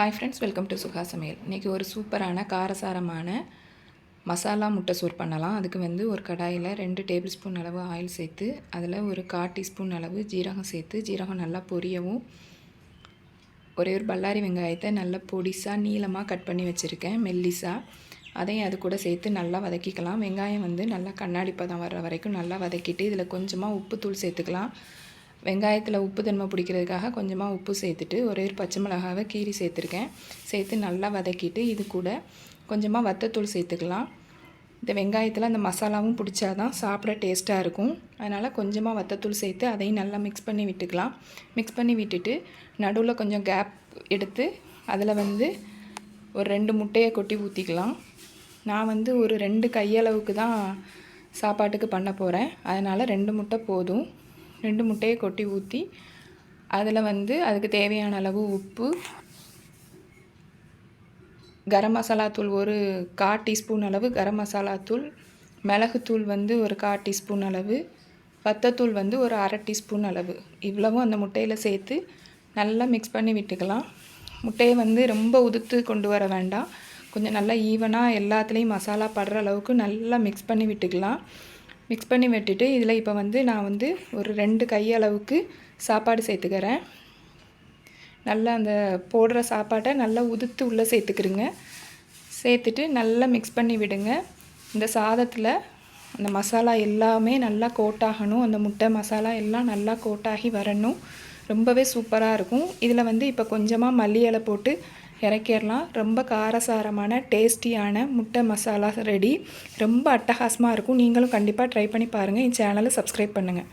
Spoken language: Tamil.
Hi friends welcome to Suga சமையல் இன்றைக்கி ஒரு சூப்பரான காரசாரமான மசாலா முட்டை சோர் பண்ணலாம். அதுக்கு வந்து ஒரு கடாயில் ரெண்டு டேபிள் ஸ்பூன் அளவு ஆயில் சேர்த்து அதில் ஒரு கால் டீஸ்பூன் அளவு ஜீரகம் சேர்த்து ஜீரகம் நல்லா பொரியவும். ஒரே ஒரு பல்லாரி வெங்காயத்தை நல்லா பொடிசாக நீளமாக கட் பண்ணி வச்சுருக்கேன் மெல்லிஸாக அதையும் அது கூட சேர்த்து நல்லா வதக்கிக்கலாம். வெங்காயம் வந்து நல்லா கண்ணாடி பதம் வர்ற வரைக்கும் நல்லா வதக்கிட்டு இதில் கொஞ்சமாக உப்புத்தூள் சேர்த்துக்கலாம். வெங்காயத்தில் உப்பு தன்மை பிடிக்கிறதுக்காக கொஞ்சமாக உப்பு சேர்த்துட்டு ஒரே ஒரு பச்சை மிளகாவை கீரி சேர்த்துருக்கேன். சேர்த்து நல்லா வதக்கிட்டு இது கூட கொஞ்சமாக வத்தத்தூள் சேர்த்துக்கலாம். இந்த வெங்காயத்தில் அந்த மசாலாவும் பிடிச்சா தான் சாப்பிட டேஸ்ட்டாக இருக்கும். அதனால் கொஞ்சமாக வத்தத்தூள் சேர்த்து அதையும் நல்லா மிக்ஸ் பண்ணி விட்டுக்கலாம். மிக்ஸ் பண்ணி விட்டுட்டு நடுவில் கொஞ்சம் கேப் எடுத்து அதில் வந்து ஒரு ரெண்டு முட்டையை கொட்டி ஊற்றிக்கலாம் நான் வந்து ஒரு ரெண்டு கையளவுக்கு தான் சாப்பாட்டுக்கு பண்ண போகிறேன் அதனால் ரெண்டு முட்டை போதும். ரெண்டு முட்டையை கொட்டி ஊற்றி அதில் வந்து அதுக்கு தேவையான அளவு உப்பு கரம் மசாலா தூள் ஒரு கா டீஸ்பூன் அளவு கரம் மசாலா தூள் மிளகுத்தூள் வந்து ஒரு கா டீஸ்பூன் அளவு வத்தத்தூள் வந்து ஒரு அரை டீஸ்பூன் அளவு. இவ்வளவும் அந்த முட்டையில் சேர்த்து நல்லா மிக்ஸ் பண்ணி விட்டுக்கலாம். முட்டையை வந்து ரொம்ப உதுத்து கொண்டு வர வேண்டாம். கொஞ்சம் நல்லா ஈவனாக எல்லாத்துலேயும் மசாலா படுற அளவுக்கு நல்லா மிக்ஸ் பண்ணி விட்டுக்கலாம். மிக்ஸ் பண்ணி விட்டுட்டு இதில் இப்போ வந்து நான் வந்து ஒரு ரெண்டு கையளவுக்கு சாப்பாடு சேர்த்துக்கிறேன். நல்லா அந்த போடுற சாப்பாட்டை நல்லா உதுத்து உள்ளே சேர்த்துக்கிறேங்க சேர்த்துட்டு நல்லா மிக்ஸ் பண்ணி விடுங்க. இந்த சாதத்தில் அந்த மசாலா எல்லாமே நல்லா கோட்டாகணும் அந்த முட்டை மசாலா எல்லாம் நல்லா கோட்டாகி வரணும். ரொம்பவே சூப்பராக இருக்கும். இதில் வந்து இப்போ கொஞ்சமாக மல்லி இலை போட்டு இறக்கிடலாம். ரொம்ப காரசாரமான டேஸ்டியான முட்டை மசாலா ரெடி. ரொம்ப அட்டகாசமாக இருக்கும். நீங்களும் கண்டிப்பாக ட்ரை பண்ணி பாருங்கள் என் சேனலை சப்ஸ்கிரைப் பண்ணுங்கள்